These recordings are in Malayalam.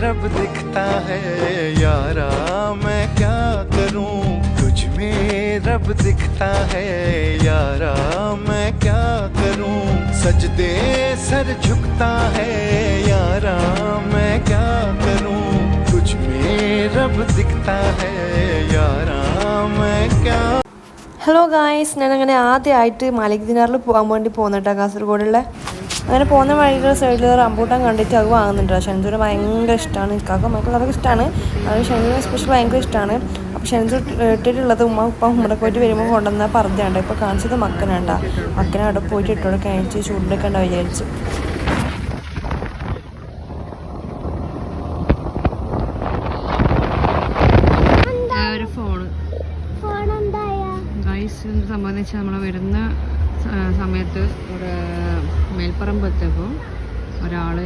रब दिखता है यारा मैं क्या करूं तुझ में रब दिखता है यारा मैं क्या करूं सजदे सर झुकता है यारा मैं क्या करूं तुझ में रब दिखता है यारा मैं क्या ഹലോ ഗായ്സ് ഞാൻ അങ്ങനെ ആദ്യമായിട്ട് മാലിക് ദിനാറിൽ പോകാൻ വേണ്ടി പോകുന്നുട്ടോ കാസർഗോഡുള്ള അങ്ങനെ പോകുന്ന വഴിയുടെ സൈഡിൽ റംബൂട്ടാൻ കണ്ടിട്ട് അത് വാങ്ങുന്നുണ്ട്. ഷെൻസൂർ ഭയങ്കര ഇഷ്ടമാണ് കാക്ക മക്കളൊക്കെ ഇഷ്ടമാണ് അത് ഷെൻസൂർ സ്പെഷ്യൽ ഭയങ്കര ഇഷ്ടമാണ് അപ്പോൾ ഷെൻസൂർ ഇട്ടിട്ടുള്ളത് ഉമ്മ ഉപ്പ ഉമ്മടെ പോയിട്ട് വരുമ്പോൾ കൊണ്ടുവന്ന പറഞ്ഞാണ്ട് ഇപ്പോൾ കാണിച്ചത് മക്കനാണ്ട. മക്കനെ അവിടെ പോയിട്ട് ഇട്ടോടെ കഴിച്ച് ചൂടെടുക്കണ്ട ഉണ്ടാവും വിചാരിച്ചു. ഫോണ്. ഗൈസ് സംബന്ധിച്ച് നമ്മൾ വരുന്ന സമയത്ത് ഒരു മേൽപ്പറമ്പ് എത്തിയപ്പോൾ ഒരാൾ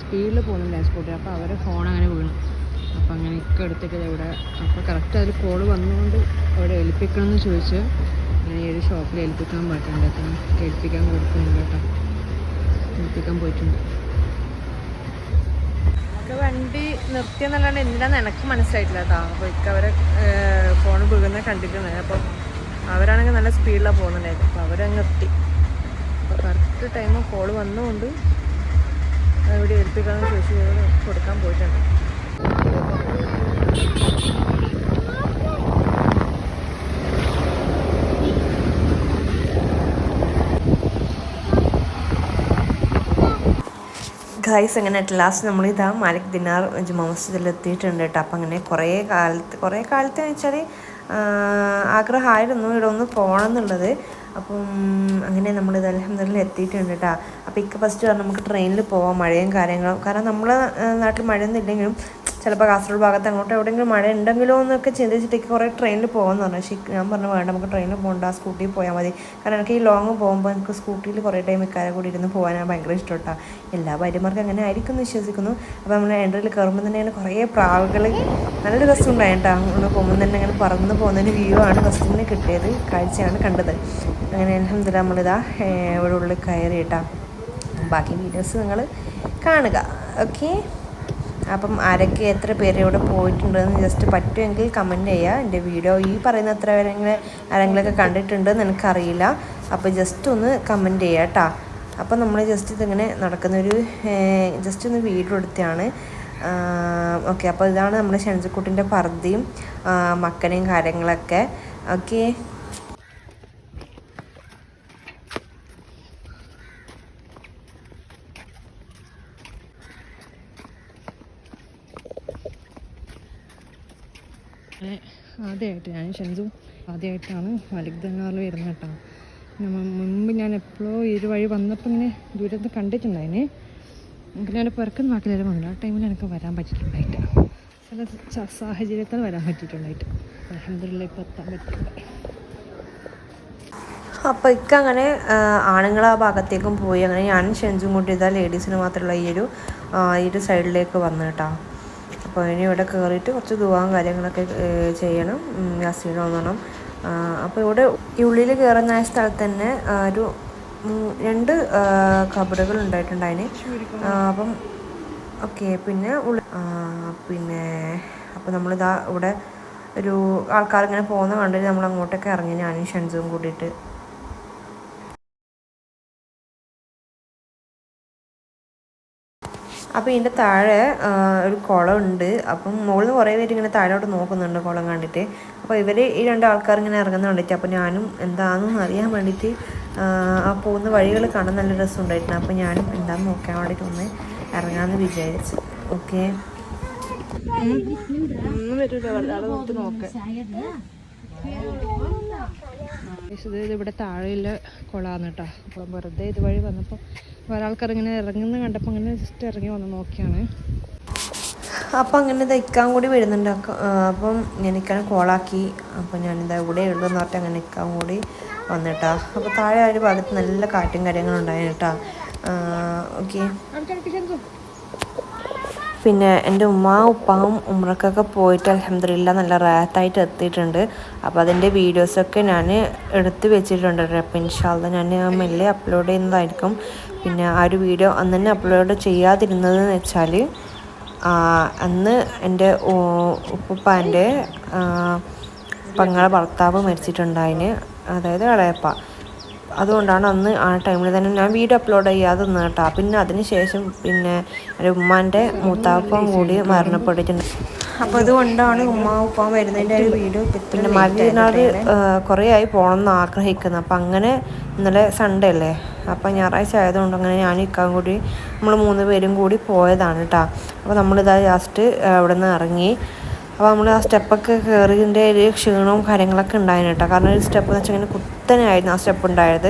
സ്പീഡിൽ പോകുന്നില്ല സ്കൂട്ടി അപ്പോൾ അവരെ ഫോൺ അങ്ങനെ വീണു അപ്പോൾ അങ്ങനെ ഇക്കെ എടുത്തിട്ട് ഇവിടെ അപ്പോൾ കറക്റ്റ് അതിൽ കോൾ വന്നുകൊണ്ട് അവിടെ ഏൽപ്പിക്കണം എന്ന് ചോദിച്ച് ഞാൻ ഏത് ഷോപ്പിൽ ഏൽപ്പിക്കാൻ പറ്റുന്നുണ്ട് അപ്പം ഏൽപ്പിക്കാൻ കൊടുക്കുന്നുണ്ട് കേട്ടോ. ഏൽപ്പിക്കാൻ പോയിട്ടുണ്ട്. വണ്ടി നിർത്തിയെന്നല്ലാണ്ട് എന്തിനാന്ന് എനിക്ക് മനസ്സിലായിട്ടില്ല കേട്ടോ. അപ്പോൾ ഇക്കവരെ ഫോൺ വീഴുന്ന കണ്ടിട്ടുണ്ട് അപ്പം അവരാണെങ്കിൽ നല്ല സ്പീഡിലാണ് പോകുന്നുണ്ടായിരുന്നു. അപ്പോൾ അവരങ്ങ് എത്തി. അപ്പോൾ കറക്റ്റ് ടൈം കോൾ വന്നുകൊണ്ട് ഇവിടെ ഏൽപ്പിക്കാമെന്ന് ചോദിച്ചു കൊടുക്കാൻ പോയിട്ടുണ്ട്. ഗൈസ് അങ്ങനെ അറ്റ് ലാസ്റ്റ് നമ്മളിതാ മാലിക് ദിനാർ ജുമാ മസ്ജിദിൽ എത്തിയിട്ടുണ്ട് കേട്ടോ. അപ്പം അങ്ങനെ കുറേ കാലത്ത് കുറേ കാലത്ത് വെച്ചാൽ ആഗ്രഹമായിരുന്നു ഇവിടെ ഒന്ന് പോകണം എന്നുള്ളത് അപ്പം അങ്ങനെ നമ്മൾ ഇത് അലഹമ്മദില്ല എത്തിയിട്ടുണ്ട് കേട്ടോ അപ്പോൾ ഇക്ക ഫസ്റ്റ് പറഞ്ഞു നമുക്ക് ട്രെയിനിൽ പോവാം മഴയും കാര്യങ്ങളും. കാരണം നമ്മളെ നാട്ടിൽ മഴയൊന്നും ഇല്ലെങ്കിലും ചിലപ്പോൾ കാസർഗോഡ് ഭാഗത്ത് അങ്ങോട്ട് എവിടെയെങ്കിലും മഴ ഉണ്ടെങ്കിലോ എന്നൊക്കെ ചിന്തിച്ചിട്ടേക്ക് കുറേ ട്രെയിനിൽ പോകാമെന്ന് പറഞ്ഞു. പക്ഷേ ഞാൻ പറഞ്ഞു വേണ്ട നമുക്ക് ട്രെയിനിൽ പോകണ്ട സ്കൂട്ടിയിൽ പോയാൽ മതി. കാരണം എനിക്ക് ഈ ലോങ് പോകുമ്പോൾ എനിക്ക് സ്കൂട്ടിയിൽ കുറേ ടൈം ഇക്കാരെ കൂടി ഇരുന്ന് പോകാനാണ് ഭയങ്കര ഇഷ്ടപ്പെട്ടാ എല്ലാ ഭാര്യമാർക്കും അങ്ങനെ ആയിരിക്കും എന്ന് വിശ്വസിക്കുന്നു അപ്പോൾ നമ്മൾ എൻട്രിയിൽ കയറുമ്പോൾ തന്നെ അങ്ങനെ കുറേ പ്രാവുകൾ നല്ല രസമുണ്ടായിട്ടാ നമ്മൾ പോകുമ്പോൾ തന്നെ അങ്ങനെ പറന്ന് പോകുന്നതിന് വ്യൂ ആണ് ഫസ്റ്റിന് കിട്ടിയത് കാഴ്ചയാണ് കണ്ടത്. അങ്ങനെ അലഹമ്മദില്ല നമ്മളിതാ ഇവിടെ ഉള്ളിൽ കയറി കേട്ടാ ബാക്കി വീഡിയോസ് നിങ്ങൾ കാണുക. ഓക്കെ അപ്പം ആരൊക്കെ എത്ര പേര് ഇവിടെ പോയിട്ടുണ്ടെന്ന് ജസ്റ്റ് പറ്റുമെങ്കിൽ കമന്റ് ചെയ്യുക എന്റെ വീഡിയോ ഈ പറയുന്ന എത്ര പേരെങ്കിലും ആരെങ്കിലുമൊക്കെ കണ്ടിട്ടുണ്ടെന്ന് എനിക്കറിയില്ല അപ്പോൾ ജസ്റ്റ് ഒന്ന് കമന്റ് ചെയ്യുക കേട്ടോ അപ്പോൾ നമ്മൾ ജസ്റ്റ് ഇതിങ്ങനെ നടക്കുന്നൊരു ജസ്റ്റ് ഒന്ന് വീഡിയോ എടുത്തതാണ് ഓക്കെ അപ്പോൾ ഇതാണ് നമ്മുടെ ഷെൻസിക്കുട്ടിന്റെ പർദ്ദയും മക്കനെയും കാര്യങ്ങളൊക്കെ. ഓക്കെ ആദ്യമായിട്ട് ഞാൻ ഷെൻസു ആദ്യമായിട്ടാണ് മലിക് ദനാറിൽ വരുന്നത് കേട്ടോ. മുമ്പ് ഞാൻ എപ്പോഴോ ഒരു വഴി വന്നപ്പോൾ ഇങ്ങനെ ദൂരത്ത് കണ്ടിട്ടുണ്ടായിനെ. എനിക്ക് ഞാൻ പുറക്കുന്ന നാട്ടിലെല്ലാം വന്നില്ല. ആ ടൈമിൽ എനിക്ക് വരാൻ പറ്റിയിട്ടുണ്ടായിട്ട് ചില സാഹചര്യത്തിൽ വരാൻ പറ്റിയിട്ടുണ്ടായിട്ട് അലഹമില്ല ഇപ്പോൾ എത്താൻ പറ്റിയിട്ടുണ്ട് അപ്പോൾ ഇക്ക അങ്ങനെ ആണുങ്ങൾ ആ ഭാഗത്തേക്കും പോയി. അങ്ങനെ ഞാൻ ഷെൻസും കൂട്ടി ഇതാ ലേഡീസിന് മാത്രമുള്ള ഈ ഒരു ഈ ഒരു സൈഡിലേക്ക് വന്നു കേട്ടോ. അപ്പോൾ ഇനി ഇവിടെ കയറിയിട്ട് കുറച്ച് ദുവാൻ കാര്യങ്ങളൊക്കെ ചെയ്യണം. യാസീനോ ഓന്നണം അപ്പോൾ ഇവിടെ ഈ ഉള്ളിൽ കയറുന്ന സ്ഥലത്ത് തന്നെ ഒരു രണ്ട് കബറുകൾ ഉണ്ടായിട്ടുണ്ട് അതിന്. അപ്പം ഓക്കെ പിന്നെ ഉള്ളി പിന്നെ അപ്പോൾ നമ്മളിതാ ഇവിടെ ഒരു ആൾക്കാർ ഇങ്ങനെ പോകുന്ന കണ്ടിട്ട് നമ്മൾ അങ്ങോട്ടൊക്കെ ഇറങ്ങി ഞാനും ഷൻസും കൂട്ടിയിട്ട് അപ്പോൾ ഇതിന്റെ താഴെ ഒരു ഒരു കുളമുണ്ട് അപ്പം മുകളിൽ നിന്ന് കുറേ പേര് ഇങ്ങനെ താഴോട്ട് നോക്കുന്നുണ്ട് കുളം കണ്ടിട്ട് അപ്പോൾ ഇവർ ഈ രണ്ട് ആൾക്കാർ ഇങ്ങനെ ഇറങ്ങുന്ന കണ്ടിട്ട് അപ്പോൾ ഞാനും എന്താണെന്ന് അറിയാൻ വേണ്ടിയിട്ട് ആ, പോകുന്ന വഴികൾ കാണാൻ നല്ല രസം ഉണ്ടായിട്ടുണ്ട് അപ്പോൾ ഞാനും എന്താണെന്ന് നോക്കാൻ വേണ്ടിയിട്ട് ഒന്ന് ഇറങ്ങാമെന്ന് വിചാരിച്ചു ഓക്കെ ഇത് ഇവിടെ താഴെയുള്ള കുളമാണ് കേട്ടോ. അപ്പോൾ വെറുതെ ഇതുവഴി വന്നപ്പോൾ ഒരാൾക്കാർ ഇങ്ങനെ ഇറങ്ങുന്ന കണ്ടപ്പോൾ അങ്ങനെ ജസ്റ്റ് ഇറങ്ങി വന്ന് നോക്കിയാണ്. അപ്പം അങ്ങനെ തയ്ക്കാൻ കൂടി വരുന്നുണ്ട്. അപ്പം ഞാൻ ഇക്കാൻ കോളാക്കി. അപ്പം ഞാനിതാ ഇവിടെ ഉള്ളതെന്ന് പറഞ്ഞിട്ട് അങ്ങനെ നിൽക്കാൻ കൂടി വന്നിട്ടാ. അപ്പോൾ താഴെ ആ ഒരു ഭാഗത്ത് നല്ല കാറ്റും കാര്യങ്ങളും ഉണ്ടായിരുന്നു കേട്ടോ. ഓക്കെ. പിന്നെ എന്റെ ഉമ്മ ഉപ്പാവും ഉമ്രക്കൊക്കെ പോയിട്ട് അലഹമില്ല നല്ല റാത്തായിട്ട് എത്തിയിട്ടുണ്ട്. അപ്പോൾ അതിന്റെ വീഡിയോസൊക്കെ ഞാൻ എടുത്തു വെച്ചിട്ടുണ്ട് അപ്പോൾ ഇൻഷാല്ല ഞാൻ മെല്ലെ അപ്ലോഡ് ചെയ്യുന്നതായിരിക്കും. പിന്നെ ആ ഒരു വീഡിയോ അന്ന് തന്നെ അപ്ലോഡ് ചെയ്യാതിരുന്നതെന്ന് വെച്ചാൽ അന്ന് എന്റെ ഉപ്പുപ്പാന്റെ പങ്ങളെ ഭർത്താവ് മരിച്ചിട്ടുണ്ടായിന്. അതായത് ഇളയപ്പ. അതുകൊണ്ടാണ് അന്ന് ആ ടൈമിൽ തന്നെ ഞാൻ വീഡിയോ അപ്ലോഡ് ചെയ്യാതെ നിന്ന് കേട്ടോ. പിന്നെ അതിന് ശേഷം പിന്നെ എന്റെ ഉമ്മാന്റെ മൂത്താപ്പം കൂടി മരണപ്പെട്ടിട്ടുണ്ട്. അപ്പോൾ അതുകൊണ്ടാണ് ഉമ്മ ഉപ്പ വരുന്നതിന്റെ ഒരു വീഡിയോ പിന്നെ മരുന്നാട് കുറേ ആയി പോകണം എന്ന് ആഗ്രഹിക്കുന്നത് അപ്പം അങ്ങനെ ഇന്നലെ സൺഡേ അല്ലേ? അപ്പം ഞായറാഴ്ച ആയതുകൊണ്ട് അങ്ങനെ ഞാൻ ഇക്കാൻ കൂടി നമ്മൾ മൂന്ന് പേരും കൂടി പോയതാണ് കേട്ടോ. അപ്പോൾ നമ്മളിതാ ജസ്റ്റ് അവിടെ നിന്ന് ഇറങ്ങി. അപ്പോൾ നമ്മൾ ആ സ്റ്റെപ്പൊക്കെ കയറിയതിന്റെ ഒരു ക്ഷീണവും കാര്യങ്ങളൊക്കെ ഉണ്ടായിരുന്നു കേട്ടോ. കാരണം ഒരു സ്റ്റെപ്പ് എന്ന് വെച്ചാൽ ഇങ്ങനെ കുത്തനെയായിരുന്നു ആ സ്റ്റെപ്പ് ഉണ്ടായത്.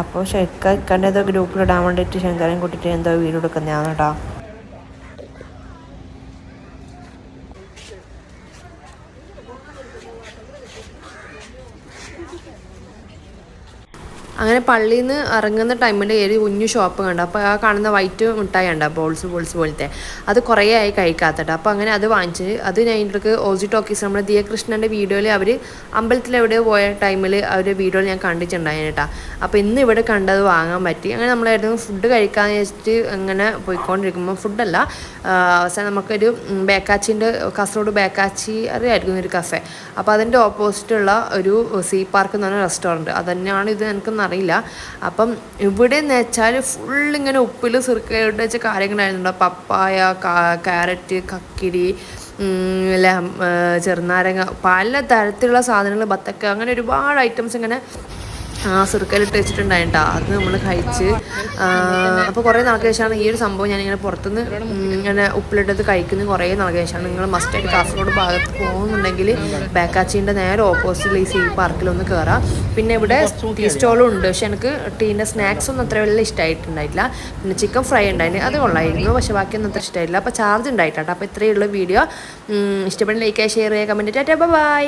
അപ്പോൾ ശരിക്കും ഇക്കന്റെ ഏതോ ഗ്രൂപ്പിലിടാൻ വേണ്ടിയിട്ട് ശങ്കാരം കൂട്ടിയിട്ട് എന്തോ വീട് എടുക്കുന്നതാണ് കേട്ടോ. അങ്ങനെ പള്ളിയിൽ നിന്ന് ഇറങ്ങുന്ന ടൈമിൽ ഒരു കുഞ്ഞു ഷോപ്പ് കണ്ടു. അപ്പോൾ ആ കാണുന്ന വൈറ്റ് മിഠായി ഉണ്ട് ബോൾസ് ബോൾസ് പോലത്തെ. അത് കുറേ ആയി കഴിക്കാത്തട്ടോ. അപ്പോൾ അങ്ങനെ അത് വാങ്ങിച്ച് അത് ഇതിലേക്ക് ഓസി ടോക്കീസ് നമ്മുടെ ദിയകൃഷ്ണന്റെ വീഡിയോയിൽ അവർ അമ്പലത്തിൽ എവിടെ പോയ ടൈമിൽ അവർ വീഡിയോയിൽ ഞാൻ കണ്ടിട്ടുണ്ടായിരുന്നു അപ്പോൾ ഇന്ന് ഇവിടെ കണ്ടത് വാങ്ങാൻ പറ്റി. അങ്ങനെ നമ്മളായിരുന്നു ഫുഡ് കഴിക്കാമെന്ന് വെച്ചിട്ട് അങ്ങനെ പോയിക്കൊണ്ടിരിക്കുമ്പോൾ ഫുഡല്ല അവസാനം നമുക്കൊരു ബേക്കാച്ചിന്റെ കാസർഗോഡ് ബേക്കാച്ചി അറിയായിരിക്കും ഒരു കഫേ അപ്പോൾ അതിന്റെ ഓപ്പോസിറ്റുള്ള ഒരു സീ പാർക്ക് എന്ന് പറഞ്ഞ റെസ്റ്റോറന്റ് അത് തന്നെയാണ് ഇത് എനിക്കൊന്നും അറിയില്ല. അപ്പം ഇവിടെ എന്ന് വെച്ചാൽ ഫുൾ ഇങ്ങനെ ഉപ്പിൽ സിറുക്കയിട്ട് വെച്ച കാര്യങ്ങളായിരുന്നു. പപ്പായ ക്യാരറ്റ് കക്കിരി ചെറുനാരങ്ങ പല തരത്തിലുള്ള സാധനങ്ങൾ ബത്തക്ക അങ്ങനെ ഒരുപാട് ഐറ്റംസ് ഇങ്ങനെ ആ സിറുക്കയിലിട്ട് വെച്ചിട്ടുണ്ടായിട്ടാ. അത് നമ്മൾ കഴിച്ച് അപ്പോൾ കുറേ നാൾക്ക് ശേഷമാണ് ഈ ഒരു സംഭവം ഞാനിങ്ങനെ പുറത്തുനിന്ന് ഇങ്ങനെ ഉപ്പിലിട്ടത് കഴിക്കുന്നത് കുറേ നാൾക്ക് ശേഷമാണ്. നിങ്ങൾ മസ്റ്റായിട്ട് കാസർഗോഡ് ഭാഗത്ത് പോകുന്നുണ്ടെങ്കിൽ ബാക്കാച്ചീന്റെ നേരെ ഓപ്പോസിറ്റിൽ ഈ സീ പാർക്കിലൊന്ന് കയറാം പിന്നെ ഇവിടെ ടീ സ്റ്റോളും ഉണ്ട്. പക്ഷെ എനിക്ക് ടീന്റെ സ്നാക്സ് ഒന്നും അത്ര വലിയ ഇഷ്ടമായിട്ടുണ്ടായിട്ടില്ല പിന്നെ ചിക്കൻ ഫ്രൈ ഉണ്ടായിരുന്നു അത് കൊള്ളായിരുന്നു. പക്ഷെ ബാക്കിയൊന്നും അത്ര ഇഷ്ടമായില്ല അപ്പോൾ ചാർജ് ഉണ്ടായിട്ടാട്ടോ. അപ്പോൾ ഇത്രയുള്ള വീഡിയോ ഇഷ്ടപ്പെടുന്ന ലൈക്ക് ഷെയർ ചെയ്യുക കമന്റ് ടാറ്റാ. ബൈ